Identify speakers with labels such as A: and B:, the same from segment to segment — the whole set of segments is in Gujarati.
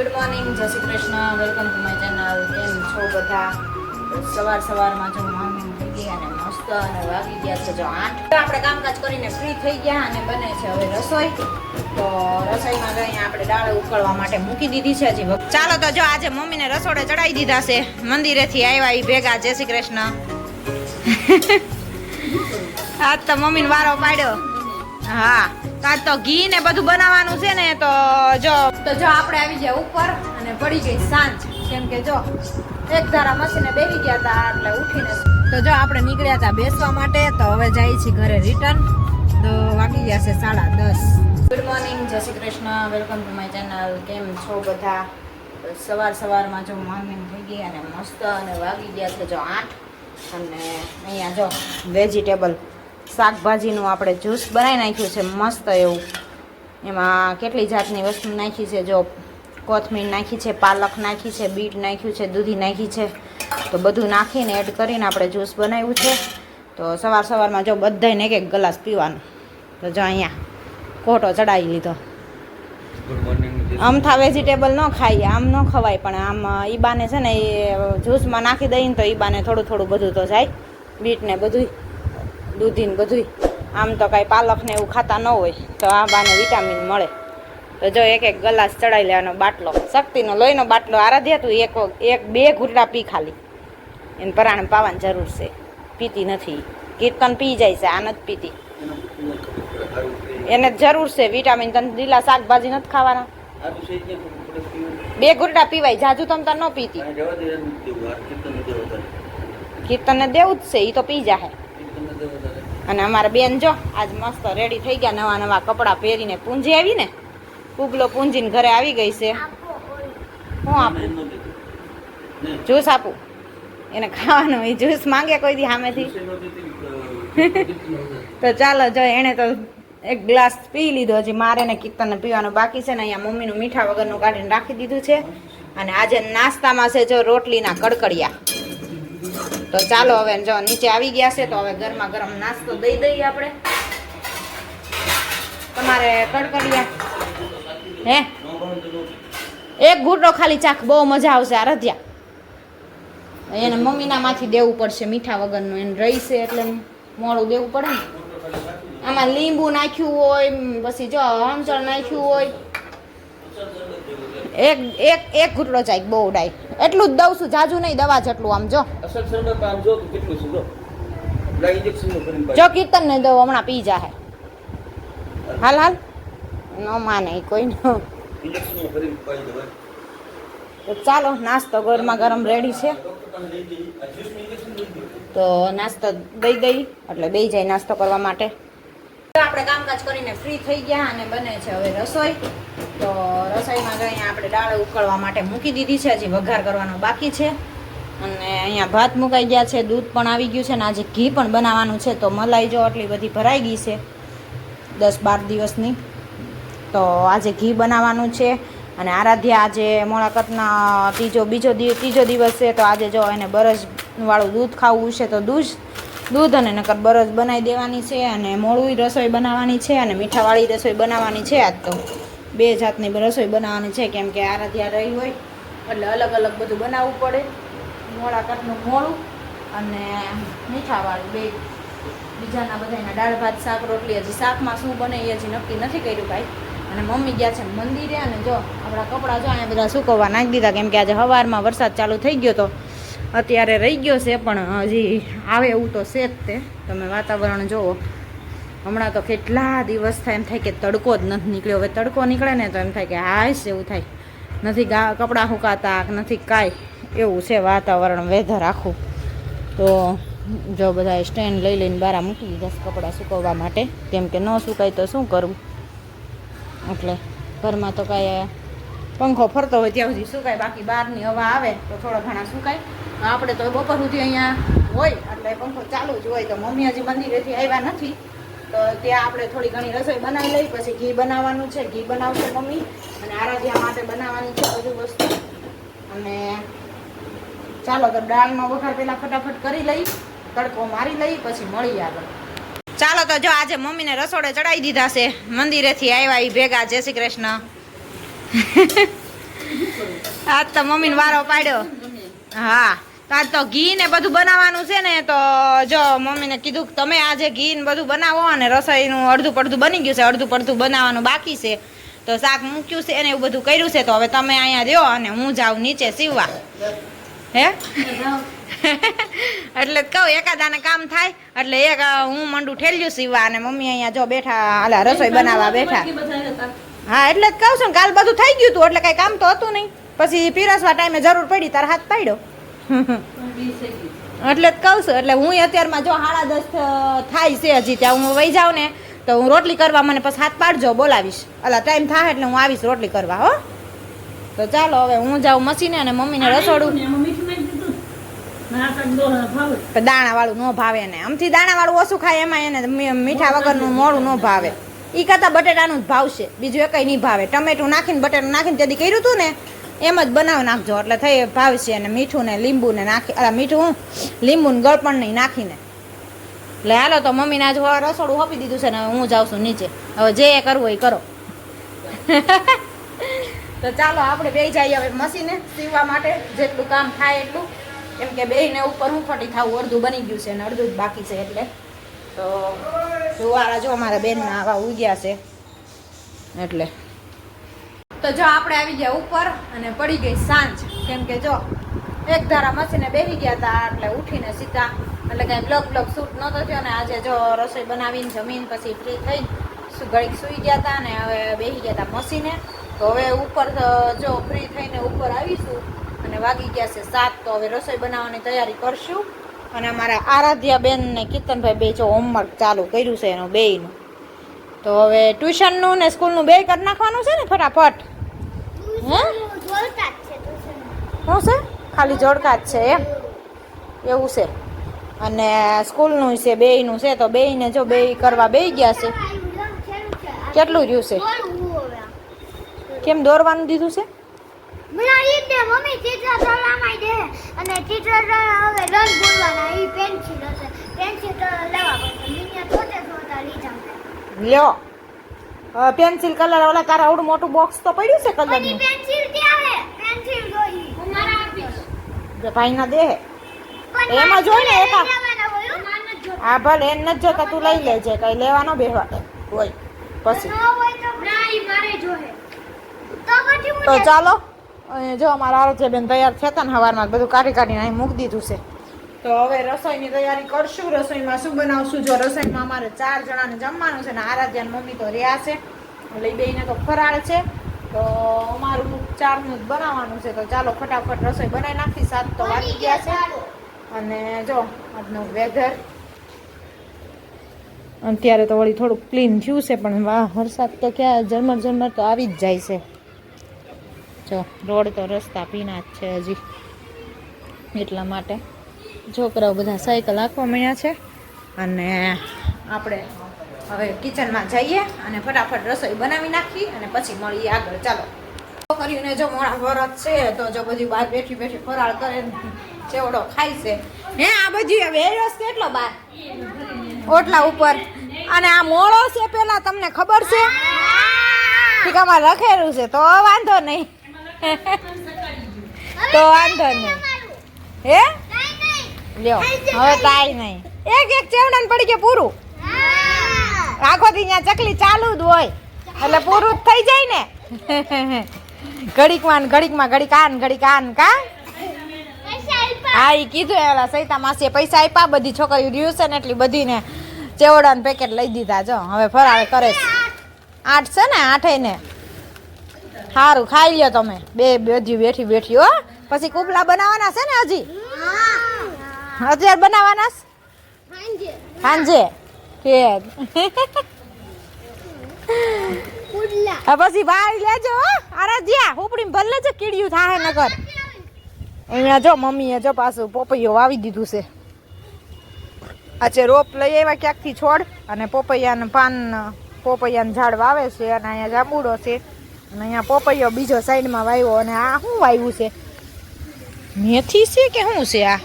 A: Good morning Jai Shri Krishna. Welcome to my channel કેમ છો બધા? સવાર સવારમાં જો મોર્નિંગ થઈ ગઈ અને મસ્ત અને વાગી ગયા છે જો આઠ. તો આપણે કામકાજ કરીને ફ્રી થઈ ગયા અને બને છે હવે રસોઈ. તો રસોઈમાં અહીંયા આપણે દાળ ઉકળવા માટે મૂકી દીધી છે હજી ચાલો તો જો આજે મમ્મીને રસોડે ચડાવી દીધા છે. મંદિરેથી આવ્યા એ ભેગા. જય શ્રી કૃષ્ણ. આજ તો મમ્મીને વારો પાડ્યો. હા કાં તો ઘી ને બધું બનાવવાનું છે ને તો જો. તો જો આપણે આવી ગયા ઉપર અને પડી ગઈ સાંજ. કેમ કે જો એક ધારા મશીને બેસી ગયા હતા એટલે ઉઠીને. તો જો આપણે નીકળ્યા હતા બેસવા માટે, તો હવે જઈએ છીએ ઘરે રિટર્ન તો વાગી ગયા છે સાડા દસ. Good morning Jai Shri Krishna. Welcome to my channel કેમ છો બધા? સવાર સવારમાં જો મોર્નિંગ થઈ ગઈ અને મસ્ત અને વાગી ગયા છે જો આઠ. અને અહીંયા જો વેજીટેબલ શાકભાજીનું આપણે જ્યુસ બનાવી નાખ્યું છે મસ્ત એવું. એમાં કેટલી જાતની વસ્તુ નાખી છે જો કોથમીર નાખી છે પાલક નાખી છે બીટ નાખ્યું છે દૂધી નાખી છે. તો બધું નાખીને એડ કરીને આપણે જ્યુસ બનાવ્યું છે. તો સવાર સવારમાં જો બધાને એક એક ગ્લાસ પીવાનું. તો જો અહીંયા કોટો ચડાવી લીધો.
B: આમ
A: થા વેજીટેબલ ન ખાઈએ આમ ન ખવાય પણ આમ ઈબાને છે ને એ જ્યુસમાં નાખી દઈએ ને તો ઈબાને થોડું થોડું બધું તો જાય. બીટને બધું દૂધી બધુંય. બધું આમ તો કાંઈ પાલક ને એવું ખાતા ન હોય તો આ બાને વિટામિન મળે. તો જો એક એક ગ્લાસ ચડાવી લેવાનો બાટલો. શક્તિનો લોહીનો બાટલો આરાધ્યા તું એક એક બે ઘૂંટડા પી ખાલી. એને પરાણે પાવાની જરૂર છે. પીતી નથી. કીર્તન પી જાય છે આ નથી પીતી. એને જરૂર છે વિટામિન તને લીલા શાકભાજી નથી ખાવાના. બે ઘૂંટડા પીવાય જાજુ તમ તાર ન પીતી. કીર્તનને દેવું જ છે એ તો પી જાહે. અને અમારા બેન જો આજ મસ્ત રેડી થઈ ગયા નવા નવા કપડાં પહેરીને. પૂંજી આવી ને? પુગલો પૂંજીને ઘરે આવી ગઈ છે. હું આપું? જ્યુસ આપું? એને ખાવાનું એ જ્યુસ માંગે કોઈ દી સામેથી? તો ચાલો જો એણે તો એક ગ્લાસ પી લીધો હજી. મારે ને કીર્તનને પીવાનું બાકી છે ને અહીંયા મમ્મીનું મીઠા વગરનું કાઢીને રાખી દીધું છે. અને આજે નાસ્તામાં છે જો રોટલીના કડકડિયા. તો ચાલો હવે જો નીચે આવી ગયા છે, તો હવે ગરમા ગરમ નાસ્તો દઈ દઈએ આપણે. તમારે કડકડિયા. હે? એક ઘૂંટો ખાલી ચાખ, બહુ મજા આવશે આ રધ્યા એને મમ્મીના માંથી દેવું પડશે, મીઠા વગરનું. એને રહીશે એટલે મોડું દેવું પડે ને. આમાં લીંબુ નાખ્યું હોય, પછી જો હમચળ નાખ્યું હોય એક એક એક ઘૂંટડો ચાક બહુ ડાય એટલું જ દઉં છું જાજુ નહીં દવા જેટલું આમ જો.
B: જો
A: કીર્તન ને દઉં હમણાં પી જાહે. હાલ હાલ. ન માને કોઈ તો ચાલો નાસ્તો ગરમા ગરમ રેડી છે. તો નાસ્તો દઈ દઈ એટલે બે જાય નાસ્તો કરવા માટે. આપણે કામકાજ કરીને ફ્રી થઈ ગયા અને બને છે હવે રસોઈ. તો રસોઈમાં જો આપણે દાળ ઉકળવા માટે મૂકી દીધી છે. હજી વઘાર કરવાનો બાકી છે. અને અહીંયા ભાત મુકાઈ ગયા છે. દૂધ પણ આવી ગયું છે ને આજે ઘી પણ બનાવવાનું છે. તો મલાઈ જો આટલી બધી ભરાઈ ગઈ છે. દસ બાર દિવસની. તો આજે ઘી બનાવવાનું છે. અને આરાધ્યા આજે મોળાકતના ત્રીજો, બીજો ત્રીજો દિવસ છે. તો આજે જો એને બરસવાળું દૂધ ખાવું છે, તો દૂધ દૂધ અને નકર બરસ બનાવી દેવાની છે. અને મોડું રસોઈ બનાવવાની છે અને મીઠાવાળી રસોઈ બનાવવાની છે આજ તો. બે જાતની રસોઈ બનાવવાની છે, કેમ કે આરાધ્યા રહી હોય, એટલે અલગ અલગ બધું બનાવવું પડે. મોળા કટનું મોળું અને મીઠાવાળું બે. બીજાના બધાના દાળ, ભાત, શાક, રોટલી. હજી શાકમાં શું બને એ હજી નક્કી નથી કર્યું ભાઈ. અને મમ્મી ગયા છે મંદિરે અને જો આપણા કપડાં જો અહીંયા બધા સુકવવા નાખી દીધા, કેમ કે આજે સવારમાં વરસાદ ચાલુ થઈ ગયો તો અત્યારે રહી ગયો છે, પણ હજી આવે એવું તો છે જ તે. તમે વાતાવરણ જુઓ. હમણાં તો કેટલા દિવસ થાય એમ થાય કે તડકો જ નથી નીકળ્યો. હવે તડકો નીકળે ને તો એમ થાય કે હાશ એવું થાય. નથી ગા, કપડાં સુકાતા નથી કાંઈ. એવું છે વાતાવરણ વેધર આખું. તો જો બધા સ્ટેન્ડ લઈ લઈને બહાર મૂકી દીધા કપડાં સુકવવા માટે. કેમ કે ન સુકાય તો શું કરવું? એટલે ઘરમાં તો કાંઈ પંખો ફરતો હોય ત્યાં સુધી સુકાય. બાકી બહારની હવા આવે તો થોડા ઘણા સુકાય. આપણે તો બપોર સુધી અહીંયા હોય. એટલે પંખો ચાલુ જ હોય. તો મમ્મી હજી મંદિરેથી આવ્યા નથી. તો ત્યાં આપણે થોડી ઘણી રસોઈ બનાવી લઈ પછી ઘી બનાવવાનું છે. ઘી બનાવશે મમ્મી અને આરાધ્યા માટે બનાવવાની છે બધું વસ્તુ. અને ચાલો તો દાળનો વઘાર પહેલાં ફટાફટ કરી લઈ તડકો મારી લઈ પછી મળી આગળ. ચાલો તો જો આજે મમ્મીને રસોડે ચડાવી દીધા છે. મંદિરેથી આવ્યા એ ભેગા. જય શ્રી કૃષ્ણ. આજ તો મમ્મીને વારો પાડ્યો. હા. આજ તો ઘી ને બધું બનાવવાનું છે ને તો જો મમ્મીને કીધું કે તમે આજે ઘી ને બધું બનાવો અને રસોઈનું અડધું પડધું બની ગયું છે અડધું પડધું બનાવવાનું બાકી છે. તો શાક મૂક્યું છે ને એવું બધું કર્યું છે તો હવે તમે અહીંયા રહ્યો અને હું જાઉં નીચે સીવવા. હે? એટલે કહું એકાદાને કામ થાય એટલે એક હું મંડું ઠેલ્યું સીવવા અને મમ્મી અહીંયા જો બેઠા હાલા રસોઈ બનાવવા બેઠા. હા એટલે જ કહું છું કાલ બધું થઈ ગયું હતું એટલે કઈ કામ તો હતું નહીં. પછી પીરસવા ટાઈમે જરૂર પડી તાર હાથ પાડ્યો. એટલે જ કહું છું એટલે હું અત્યારમાં જો સાડા દસ થાય છે હજી ત્યાં હું વહી જાઉં ને તો હું રોટલી કરવા મને પછી હાથ પાડજો બોલાવીશ. એટલે ટાઈમ થાય એટલે હું આવીશ રોટલી કરવા હો. તો ચાલો હવે હું જાઉં મશીને અને મમ્મીને રસોડું. દાણા વાળું ન ભાવે ને આમથી દાણા વાળું ઓછું ખાય એમાં એને મીઠા વગરનું મોડું ન ભાવે. એ કરતાં બટેટાનું જ ભાવશે. બીજું કંઈ નહીં ભાવે. ટમેટું નાખીને બટેટું નાખીને તેથી કર્યું હતું ને એમ જ બનાવી નાખજો. એટલે થઈ ભાવશે અને મીઠું ને લીંબુ ને નાખી મીઠું લીંબુ ને ગળપણ નહીં નાખીને. એટલે હાલો તો મમ્મીને આજ હવે રસોડું આપી દીધું છે ને હું જાઉં છું નીચે. હવે જે એ કરવું એ કરો. તો ચાલો આપણે બે જઈએ હવે મશીને સીવવા માટે. જેટલું કામ થાય એટલું. કેમ કે બેયને ઉપર હું ફટી થાવું અડધું બની ગયું છે ને અડધું જ બાકી છે એટલે. તો જોવાળા જો અમારા બેનના આવા ઉગ્યા છે. એટલે તો જો આપણે આવી ગયા ઉપર અને પડી ગઈ સાંજ. કેમ કે જો એક ધારા મસીને બેસી ગયા હતા એટલે ઉઠીને સીધા. એટલે કાંઈ બ્લોક બ્લોક શૂટ નહોતો થયો ને આજે જો રસોઈ બનાવીને જમીન પછી ફ્રી થઈ ઘડીક સૂઈ ગયા હતા ને હવે બેસી ગયા હતા મસીને. તો હવે ઉપર જો ફ્રી થઈને ઉપર આવીશું અને વાગી ગયા છે સાત, તો હવે રસોઈ બનાવવાની તૈયારી કરશું. અને અમારા આરાધ્યા બેન ને કીર્તનભાઈ બે જો હોમવર્ક ચાલુ કર્યું છે એનું બેયનું. તો હવે ટ્યુશનનું ને સ્કૂલનું બે કરી નાખવાનું છે ને ફટાફટ? હે? શું છે? ખાલી જોડકા જ છે એમ? એવું છે. અને સ્કૂલનું છે બેયનું છે તો બેયને જો બે કરવા બે ગયા છે. કેટલું રહ્યું છે? કેમ દોરવાનું દીધું છે?
C: મમ્મી ચિત્ર દોરવામાં દે. અને ચિત્ર હવે રંગ બોલવાના. એ પેન્સિલ હશે. પેન્સિલ લેવા પડશે. મિનિયા થોતે થોતા લીધા.
A: લ્યો. પેન્સિલ કલર ઓલા તારા આવડું મોટું બોક્સ તો પડ્યું છે
C: કલર
A: કલરનું
C: પેન્સિલ ક્યાં હે? પેન્સિલ જોઈ. હું મારા આપીશ
A: જે ભાઈના દે. એમાં જોઈ ને એકા.
C: હો,
A: ભલે એને ન જોતા તું લઈ લેજે કઈ લેવાનો બેહવા હોય પછી.
C: તો. ના
A: ચાલો જો અમારા આરોગ્યબેન તૈયાર છે ને સવારમાં બધું કાઢી કાઢીને અહીં મૂકી દીધું છે. તો હવે રસોઈની તૈયારી કરશું. રસોઈમાં શું બનાવશું? જો રસોઈમાં અમારે ચાર જણાને જમવાનું છે ને આરાધ્યાન મમ્મી તો રહ્યા છે. એટલે ઈ બેયને તો ફરાળ છે. તો અમારું ચારનું જ બનાવવાનું છે. તો ચાલો ફટાફટ રસોઈ બનાવી નાખી. સાત તો વાગી ગયા છે. અને જો, આજનું વેધર અત્યારે તો વળી થોડુંક ક્લીન થયું છે, પણ વાહ, વરસાદ તો ક્યાં, ઝરમર ઝરમર તો આવી જ જાય છે. જો, રોડ તો રસ્તા પીના જ છે હજી એટલા માટે. છોકરાઓ બધા સાયકલ આંકવા મળ્યા છે. અને આપણે હવે કિચનમાં જઈએ અને ફટાફટ રસોઈ બનાવી નાખી અને પછી મળીએ આગળ. ચાલો. છોકરીઓને જો મોડા વરત છે, તો જો બધી બહાર બેઠી બેઠી ફરાળ કરે ચેવડો ખાય છે. હે, આ બધી હવે રસ કેટલો બાર? ઓટલા ઉપર. અને આ મોળો છે પેલા, તમને ખબર છે? ઠીકામાં લખેલું છે, તો વાંધો નહીં. તો વાંધો નહીં. હે. લ્યો, હવે તાઈ નહીં. એક એક ચેવડાને પડી કે પૂરું. આખો દી ત્યાં ચકલી ચાલુ જ હોય. એટલે પૂરું જ થઈ જાય ને. ઘડીકમાં ને ઘડીકમાં ઘડીક આન ઘડીક આન કા? હા એ કીધું એલા સૈતા માસીએ પૈસા આપ્યા, બધી છોકરીઓ રહ્યું છે ને એટલી બધીને ચેવડાનું પેકેટ લઈ દીધા, જો. હવે ફરાળ કરે છે. આઠ છે ને આઠે ને. સારું ખાઈ લ્યો તમે. બે, બધી બેઠી બેઠી હો. પછી કુપલા બનાવવાના છે ને હજી. અત્યારે બનાવવાના
C: સાંજે. પુડલા.
A: પછી વાળી લેજો અરે જ્યાં ઉપડી ભલે લેજો કીડિયું થાય નગર. અહીંયા જો મમ્મીએ જો પાછું પોપૈયો વાવી દીધું છે. આજે રોપ લઈ આવ્યા ક્યાંકથી છોડ અને પોપૈયાનું પાન પોપૈયાનું ઝાડ વાવે છે અને અહીંયા જાંબુડો છે. અને અહીંયા પોપૈયો બીજો સાઈડમાં વાવ્યો અને આ શું વાવ્યું છે? મેથી છે કે શું છે આ?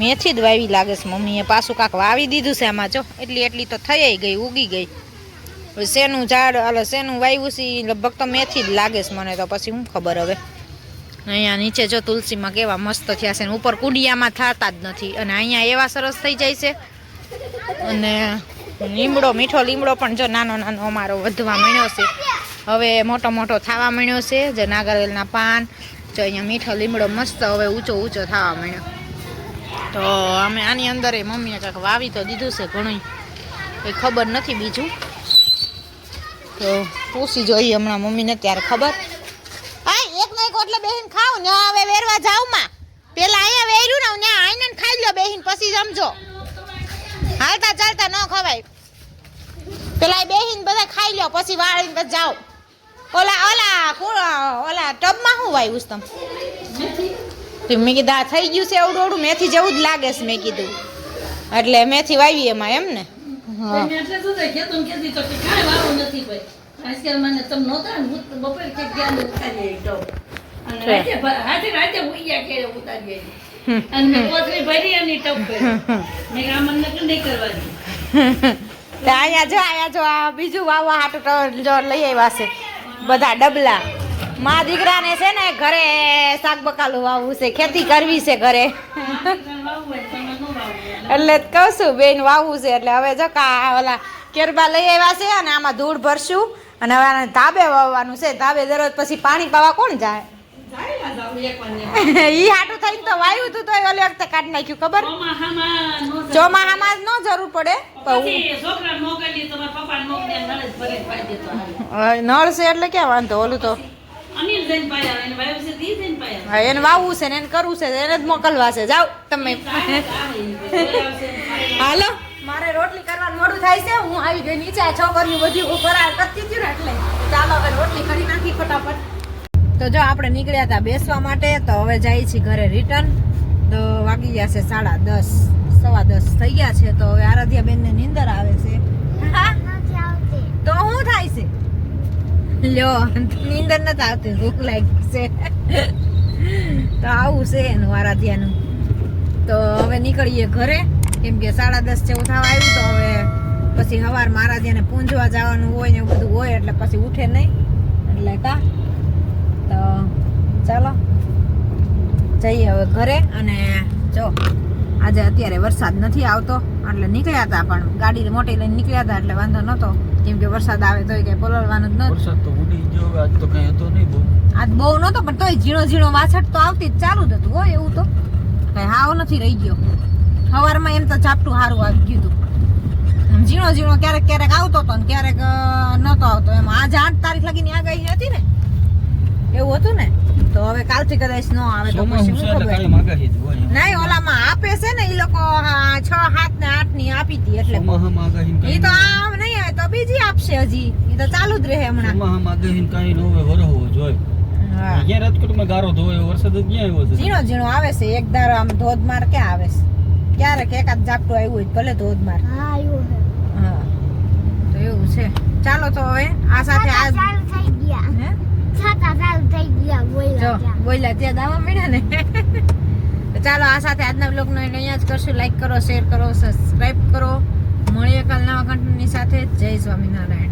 A: મેથી જ વાવી લાગે છે મમ્મીએ. પાછું કાંક વાવી દીધું છે આમાં જો. એટલી એટલી તો થઈ ગઈ, ઉગી ગઈ. શેનું ઝાડ એટલે શેનું વાવ્યું છે લગભગ તો મેથી જ લાગે છે મને તો. પછી શું ખબર હવે. અહીંયા નીચે જો તુલસીમાં કેવા મસ્ત થયા છે ઉપર કુડિયામાં થતા જ નથી. અને અહીંયા એવા સરસ થઈ જાય છે. અને લીમડો, મીઠો લીમડો પણ જો નાનો નાનો અમારો વધવા માંડ્યો છે. હવે મોટો મોટો થવા માંડ્યો છે, જે નાગરવેલના પાન. જો અહીંયા મીઠો લીમડો મસ્ત હવે ઊંચો ઊંચો થવા માંડ્યો. તો અમે આની અંદર એ મમ્મીએ કાંઈક વાવી તો દીધું છે ઘણું કંઈ ખબર નથી બીજું. તો પૂછી જોઈએ હમણાં મમ્મીને ત્યારે ખબર. હા એક ને એક એટલે બેહીન ખાવ, ને હવે વેરવા જાવમાં. પેલા અહીંયા વેર્યું ને ત્યાં આઈને ખાઈ લ્યો બેહીન, પછી સમજો હાલતા ચાલતા ન ખવાય. પેલા બેહીન બધા ખાઈ લ્યો, પછી વાળીને પછી જાઓ. ઓલા ઓલા ઓલા ટબમાં શું વાયું તમે? તો મેં કીધું આ થઈ ગયું છે એવું એવડું મેથી જેવું જ લાગે છે મેં કીધું. એટલે મેથી વાવી એમાં એમ ને? હા. અહીંયા જો અહીંયા જો આ બીજું વાવવા હાટું તો જો લઈ આવ્યા છે. બધા ડબલા. મા દીકરાને છે ને ઘરે શાક બકાલું વાવવું છે ખેતી કરવી છે ઘરે
D: તો.
A: એટલે જ કહું છું બેન વાવવું છે એટલે હવે જો કા ઓલા કેરબા લઈ આવ્યા છે અને આમાં ધૂળ ભરશું અને હવે ધાબે વાવવાનું છે ધાબે દરરોજ પછી પાણી પાવા કોણ જાય ઈ હાટું થઈને તો વાવ્યું હતું તો ઓલી વખતે કાઢી નાખ્યું ખબર
D: ચોમાહામાં
A: જ ન જરૂર પડે.
D: નળ
A: છે એટલે ક્યાં વાંધો ઓલું તો હા, એને વાવવું છે ને એને કરવું છે એને જ મોકલવા છે. જાઓ તમે. હાલો. મારે રોટલી કરવાનું મોડું થાય છે હું આવી ગઈ નીચે આ છોકરીઓ બધી ઉપર કરતી હતી ને એટલે. ચાલો હવે રોટલી કરી નાખી ફટાફટ. તો જો આપણે નીકળ્યા હતા બેસવા માટે તો હવે જાય છે ઘરે રિટર્ન તો વાગી ગયા છે સાડા દસ સવા દસ થઈ ગયા છે તો હવે આરાધ્યા બેન ને નીંદર આવે છે. હા? તો શું થાય છે? લ્યો નીંદર નથી આવતી ભૂખ લાગી છે. તો આવું છે એનું આરાધ્યાનું તો હવે નીકળીએ ઘરે, કેમ કે સાડા દસ જેવું થવા આવ્યું, તો હવે પછી સવાર આરાધ્યાને પૂંજવા જવાનું હોય ને એવું બધું હોય, એટલે પછી ઉઠે નહીં. એટલે કા, તો ચાલો. જઈએ હવે ઘરે, અને જો, આજે અત્યારે વરસાદ નથી આવતો. એટલે નીકળ્યા હતા પણ ગાડી મોટી લઈને નીકળ્યા હતા એટલે વાંધો નહોતો. કેમ કે વરસાદ આવે તોય કઈ પલળવાનું જ નહોતું.
B: વરસાદ તો ઉડી ગયો આજ તો કઈ હતો નહીં બહુ.
A: આજ બહુ નહોતો પણ તોય ઝીણો ઝીણો વાછટ તો આવતી જ ચાલુ જ હતું હોય એવું તો. કઈ હાવ નથી રહી ગયો. સવારમાં એમ તો ઝાપટું સારું આવી ગયું હતું. ઝીણો ઝીણો ક્યારેક ક્યારેક આવતો હતો ને ક્યારેક નતો આવતો. એમ આજે આઠ તારીખ લગીની આગાહી હતી ને? એવું હતું ને? તો હવે કાલથી કદાચ ન આવે તો પછી શું ખબર. નહીં ઓલામાં આપે છે ને એ લોકો હા, છ સાત ને આઠની આપી હતી એટલે. એ તો આમ નહીં આવે તો બીજી આપશે હજી. એ તો ચાલુ જ રહે હમણાં.
B: ચોમાસામાં કઈ ને કાંઈ ન હોય, વરહવો જોઈએ.
A: હા.
B: રાજકોટમાં ગારો ધોયો વરસાદ ક્યાં આવ્યો છે?
A: ઝીણો ઝીણો આવે છે એક ધારો આમ ધોધમાર ક્યાં આવે છે? ક્યારેક એકાદ ઝાપટું આવ્યું હોય ભલે ધોધમાર.
C: હા આવ્યું
A: હા. તો એવું છે. ચાલો તો હવે આ સાથે આ
C: ચાલુ થઈ ગયા.
A: હે?
C: બોલ્યા ત્યાં.
A: દાવા મળ્યા ને? ચાલો આ સાથે આજના બ્લોગનો એને અહીંયા જ કરશું. લાઈક કરો શેર કરો સબસ્ક્રાઈબ કરો. મળીએ કાલ નવા કન્ટેન્ટની સાથે. જય સ્વામિનારાયણ.